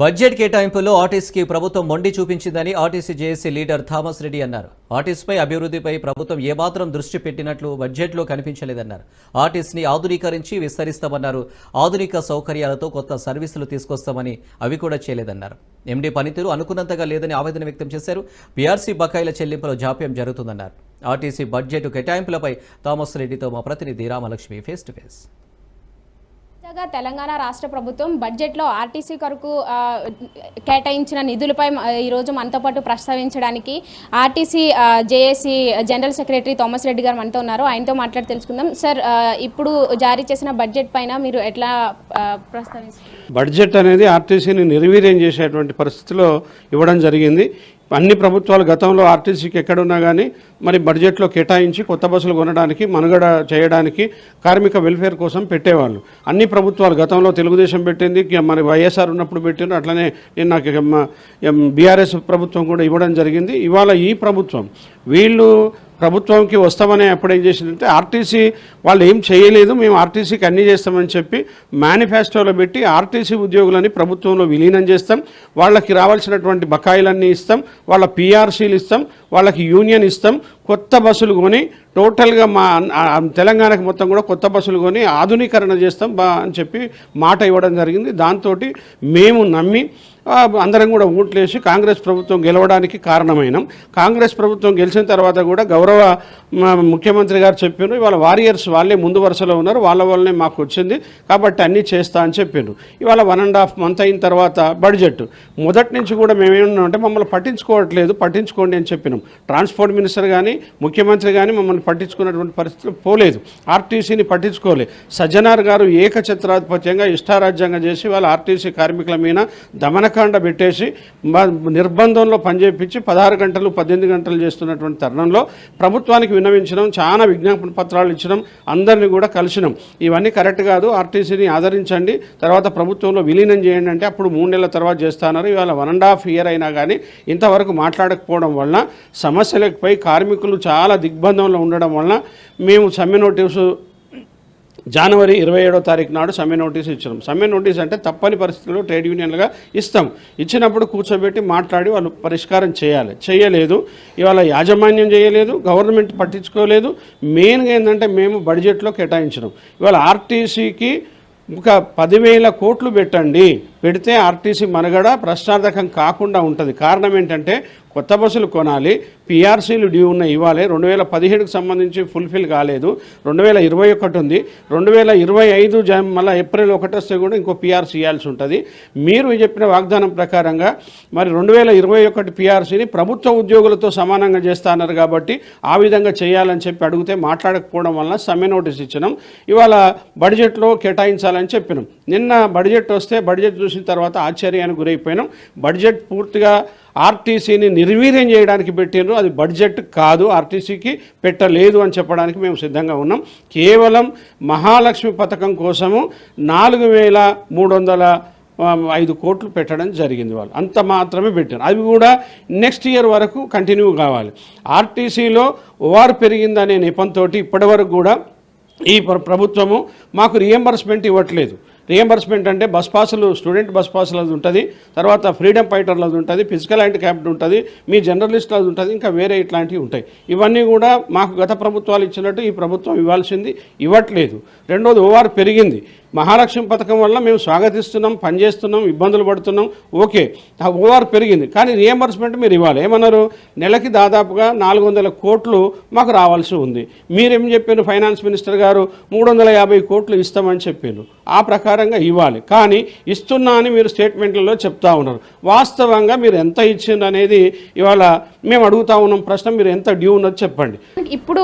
Budget కేటాయింపులో ఆర్టీసీకి ప్రభుత్వం మొండి చూపించిందని RTC JAC leader Thomas Reddy అన్నారు. ఆర్టీసీపై అభివృద్ధిపై ప్రభుత్వం ఏమాత్రం దృష్టి పెట్టినట్లు బడ్జెట్లో కనిపించలేదన్నారు. ఆర్టీసీని ఆధునీకరించి విస్తరిస్తామన్నారు. ఆధునిక సౌకర్యాలతో కొత్త సర్వీసులు తీసుకొస్తామని అవి కూడా చేయలేదన్నారు. ఎండీ పనితీరు అనుకున్నంతగా లేదని ఆవేదన వ్యక్తం చేశారు. పీఆర్సీ బకాయిల చెల్లింపులో జాప్యం జరుగుతుందన్నారు. ఆర్టీసీ బడ్జెట్ కేటాయింపులపై థామస్ రెడ్డితో మా ప్రతినిధి రామలక్ష్మి ఫేస్ టు ఫేస్. తాజాగా తెలంగాణ రాష్ట్ర ప్రభుత్వం బడ్జెట్లో ఆర్టీసీ కొరకు కేటాయించిన నిధులపై ఈరోజు మనతో పాటు ప్రస్తావించడానికి RTC JAC general secretary Thomas Reddy గారు మనతో ఉన్నారు. ఆయనతో మాట్లాడి తెలుసుకుందాం. సార్ ఇప్పుడు జారీ చేసిన బడ్జెట్ పైన మీరు ఎట్లా ప్రస్తావిస్తారు బడ్జెట్ అనేది ఆర్టీసీని నిర్వీర్యం చేసేటువంటి పరిస్థితిలో ఇవ్వడం జరిగింది. అన్ని ప్రభుత్వాలు గతంలో ఆర్టీసీకి ఎక్కడున్నా కానీ మరి బడ్జెట్లో కేటాయించి కొత్త బస్సులు కొనడానికి మనుగడ చేయడానికి కార్మిక వెల్ఫేర్ కోసం పెట్టేవాళ్ళు. అన్ని ప్రభుత్వాలు గతంలో తెలుగుదేశం పెట్టింది మరి వైఎస్ఆర్ ఉన్నప్పుడు పెట్టిండ్రు అట్లనే నేను నాకు బీఆర్ఎస్ ప్రభుత్వం కూడా ఇవ్వడం జరిగింది. ఇవాళ ఈ ప్రభుత్వం వీళ్ళు ప్రభుత్వంకి వస్తామని అప్పుడు ఏం చేసిందంటే ఆర్టీసీ వాళ్ళు ఏం చేయలేదు మేము ఆర్టీసీకి అన్నీ చేస్తామని చెప్పి మేనిఫెస్టోలో పెట్టి ఆర్టీసీ ఉద్యోగులని ప్రభుత్వంలో విలీనం చేస్తాం. వాళ్ళకి రావాల్సినటువంటి బకాయిలన్నీ ఇస్తాం. వాళ్ళ పీఆర్సీలు ఇస్తాం. వాళ్ళకి యూనియన్ ఇస్తాం. కొత్త బస్సులు కొని టోటల్గా మా తెలంగాణకు మొత్తం కూడా కొత్త బస్సులు కొని ఆధునీకరణ చేస్తాం బా అని చెప్పి మాట ఇవ్వడం జరిగింది. దాంతో మేము నమ్మి అందరం కూడా ఓట్లేసి కాంగ్రెస్ ప్రభుత్వం గెలవడానికి కారణమైనం. కాంగ్రెస్ ప్రభుత్వం గెలిచిన తర్వాత కూడా గౌరవ ముఖ్యమంత్రి గారు చెప్పారు ఇవాళ వారియర్స్ వాళ్ళే ముందు వరుసలో ఉన్నారు వాళ్ళ వల్లనే మాకు వచ్చింది కాబట్టి అన్నీ చేస్తా అని చెప్పారు. ఇవాళ వన్ అండ్ హాఫ్ మంత్ అయిన తర్వాత బడ్జెట్. మొదటి నుంచి కూడా మేమేమన్నామంటే మమ్మల్ని పట్టించుకోవట్లేదు పట్టించుకోండి అని చెప్పినాం. ట్రాన్స్పోర్ట్ మినిస్టర్ కానీ ముఖ్యమంత్రి కానీ మమ్మల్ని పట్టించుకున్నటువంటి పరిస్థితులు పోలేదు. ఆర్టీసీని పట్టించుకోలేదు సజ్జనార్ గారు ఏకఛత్రాధిపత్యంగా ఇష్టారాజ్యంగా చేసి వాళ్ళ ఆర్టీసీ కార్మికుల మీద కర్మకాండ పెట్టేసి నిర్బంధంలో పనిచేపించి పదహారు గంటలు పద్దెనిమిది గంటలు చేస్తున్నటువంటి తరుణంలో ప్రభుత్వానికి విన్నవించడం చాలా విజ్ఞాపన పత్రాలు ఇచ్చడం అందరినీ కూడా కలిసినాం. ఇవన్నీ కరెక్ట్ కాదు. ఆర్టీసీని ఆదరించండి. తర్వాత ప్రభుత్వంలో విలీనం చేయండి అంటే అప్పుడు మూడు నెలల తర్వాత చేస్తున్నారు ఇవాళ వన్ అండ్ హాఫ్ ఇయర్ అయినా కానీ ఇంతవరకు మాట్లాడకపోవడం వలన సమస్యలపై కార్మికులు చాలా దిగ్బంధంలో ఉండడం వలన మేము సమ్మె నోటీసు జనవరి ఇరవై ఏడో తారీఖు నాడు సమ్మె నోటీస్ ఇచ్చినాం. సమ్మె నోటీస్ అంటే తప్పని పరిస్థితుల్లో ట్రేడ్ యూనియన్లుగా ఇస్తాం. ఇచ్చినప్పుడు కూర్చోబెట్టి మాట్లాడి వాళ్ళు పరిష్కారం చేయాలి. చేయలేదు. ఇవాళ యాజమాన్యం చేయలేదు. గవర్నమెంట్ పట్టించుకోలేదు. మెయిన్గా ఏంటంటే మేము బడ్జెట్లో కేటాయించినాం. ఇవాళ ఆర్టీసీకి ఒక పదివేల కోట్లు పెట్టండి. పెడితే ఆర్టీసీ మనుగడ ప్రశ్నార్థకం కాకుండా ఉంటుంది. కారణం ఏంటంటే కొత్త బస్సులు కొనాలి పిఆర్సీలు డ్యూ ఉన్న ఇవ్వాలి రెండు వేల పదిహేడుకు సంబంధించి ఫుల్ఫిల్ కాలేదు రెండు వేల ఇరవై ఒకటి ఉంది రెండు వేల ఇరవై ఐదు జ మళ్ళీ ఏప్రిల్ ఒకటి వస్తే కూడా ఇంకో పిఆర్సీ ఇవ్వాల్సి ఉంటుంది. మీరు చెప్పిన వాగ్దానం ప్రకారంగా మరి రెండు వేల ఇరవై ఒకటి పిఆర్సీని ప్రభుత్వ ఉద్యోగులతో సమానంగా చేస్తానన్నారు కాబట్టి ఆ విధంగా చేయాలని చెప్పి అడిగితే మాట్లాడకపోవడం వలన సమ్మె నోటీస్ ఇచ్చినాం. ఇవాళ బడ్జెట్లో కేటాయించాలని చెప్పినాం. నిన్న బడ్జెట్ వస్తే బడ్జెట్ చూసిన తర్వాత ఆశ్చర్యానికి గురైపోయినాం. బడ్జెట్ పూర్తిగా ఆర్టీసీని నిర్వీర్యం చేయడానికి పెట్టిండ్రు. అది బడ్జెట్ కాదు ఆర్టీసీకి పెట్టలేదు అని చెప్పడానికి మేము సిద్ధంగా ఉన్నాం. కేవలం మహాలక్ష్మి పథకం కోసము నాలుగు వేల మూడు వందల ఐదు కోట్లు పెట్టడం జరిగింది వాళ్ళు. అంత మాత్రమే పెట్టారు అవి కూడా నెక్స్ట్ ఇయర్ వరకు కంటిన్యూ కావాలి. ఆర్టీసీలో ఓఆర్ పెరిగిందనే నెపంతో ఇప్పటివరకు కూడా ఈ ప్రభుత్వము మాకు రియంబర్స్మెంట్ ఇవ్వట్లేదు. రియంబర్స్మెంట్ అంటే బస్ పాసులు స్టూడెంట్ బస్ పాసులు అది ఉంటుంది. తర్వాత ఫ్రీడమ్ ఫైటర్లు అది ఉంటుంది ఫిజికల్ హ్యాండ్ క్యాప్డ్ ఉంటుంది మీ జర్నలిస్ట్ అది ఉంటుంది ఇంకా వేరే ఇట్లాంటివి ఉంటాయి. ఇవన్నీ కూడా మాకు గత ప్రభుత్వాలు ఇచ్చినట్టు ఈ ప్రభుత్వం ఇవ్వాల్సింది ఇవ్వట్లేదు. రెండోది ఓఆర్ పెరిగింది. మహాలక్ష్మి పథకం వల్ల మేము స్వాగతిస్తున్నాం పనిచేస్తున్నాం ఇబ్బందులు పడుతున్నాం. ఓకే ఆ ఓఆర్ పెరిగింది. కానీ రియంబర్స్మెంట్ మీరు ఇవ్వాలి. ఏమన్నారు? నెలకి దాదాపుగా నాలుగు వందల కోట్లు మాకు రావాల్సి ఉంది. మీరేం చెప్పారు ఫైనాన్స్ మినిస్టర్ గారు? మూడు వందల యాభై కోట్లు ఇస్తామని చెప్పారు. ఆ ప్రకారంగా ఇవ్వాలి. కానీ ఇస్తున్నా అని మీరు స్టేట్మెంట్లలో చెప్తా ఉన్నారు. వాస్తవంగా మీరు ఎంత ఇచ్చింది అనేది ఇవాళ మేము అడుగుతా ఉన్నాం. ప్రశ్న మీరు ఎంత డ్యూ ఉన్నది చెప్పండి. ఇప్పుడు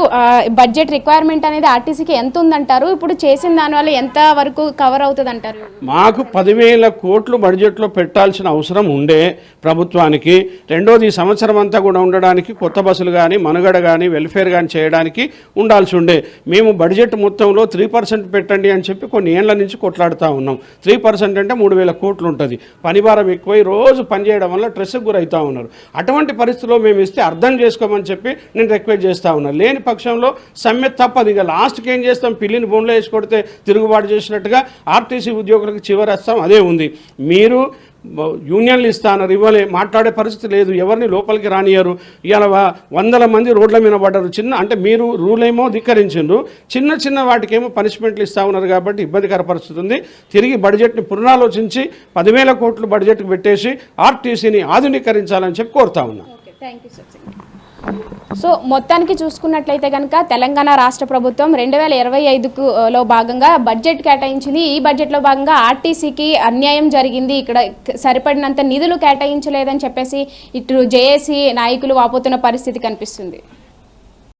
బడ్జెట్ రిక్వైర్మెంట్ అనేది ఆర్టీసీకి ఎంత ఉందంటారు? ఇప్పుడు చేసిన దానివల్ల ఎంత వరకు కవర్ అవుతుంది అంటారు మాకు పదివేల కోట్లు బడ్జెట్లో పెట్టాల్సిన అవసరం ఉండే ప్రభుత్వానికి. రెండోది ఈ సంవత్సరం అంతా కూడా ఉండడానికి కొత్త బస్సులు కానీ మనుగడ కానీ వెల్ఫేర్ కానీ చేయడానికి ఉండాల్సి ఉండే. మేము బడ్జెట్ మొత్తంలో త్రీ పర్సెంట్ పెట్టండి అని చెప్పి కొన్ని ఏళ్ళ నుంచి కొట్లాడుతూ ఉన్నాం. త్రీ పర్సెంట్ అంటే మూడు వేల కోట్లు ఉంటుంది. పనిభారం ఎక్కువై రోజు పనిచేయడం వల్ల స్ట్రెస్కి గురవుతూ ఉన్నారు. అటువంటి పరిస్థితిలో మేము ఇస్తే అర్థం చేసుకోమని చెప్పి నేను రిక్వెస్ట్ చేస్తూ ఉన్నాను లేని పక్షంలో సమ్మె తప్పదు. ఇక లాస్ట్కి ఏం చేస్తాం? పిల్లిని బోన్లో వేసి కొడితే తిరుగుబాటు చేసినట్టుగా ఆర్టీసీ ఉద్యోగులకు చివరి అస్తం అదే ఉంది. మీరు యూనియన్లు ఇస్తానన్నారు ఇవ్వలే మాట్లాడే పరిస్థితి లేదు ఎవరిని లోపలికి రానియరు ఇవాళ వందల మంది రోడ్ల మీద పడ్డారు. చిన్న అంటే మీరు రూల్ ఏమో ధిక్కరించిండ్రు. చిన్న చిన్న వాటికేమో పనిష్మెంట్లు ఇస్తా ఉన్నారు కాబట్టి ఇబ్బందికర పరిస్థితి ఉంది. తిరిగి బడ్జెట్ని పునరాలోచించి పదివేల కోట్లు బడ్జెట్కి పెట్టేసి ఆర్టీసీని ఆధునీకరించాలని చెప్పి కోరుతా ఉన్నా. థ్యాంక్ యూ సార్ సో మొత్తానికి చూసుకున్నట్లయితే కనుక తెలంగాణ రాష్ట్ర ప్రభుత్వం రెండు వేల ఇరవై ఐదుకు లో భాగంగా బడ్జెట్ కేటాయించింది. ఈ బడ్జెట్లో భాగంగా ఆర్టీసీకి అన్యాయం జరిగింది. ఇక్కడ సరిపడినంత నిధులు కేటాయించలేదని చెప్పేసి ఇటు జేఏసీ నాయకులు వాపోతున్న పరిస్థితి కనిపిస్తుంది.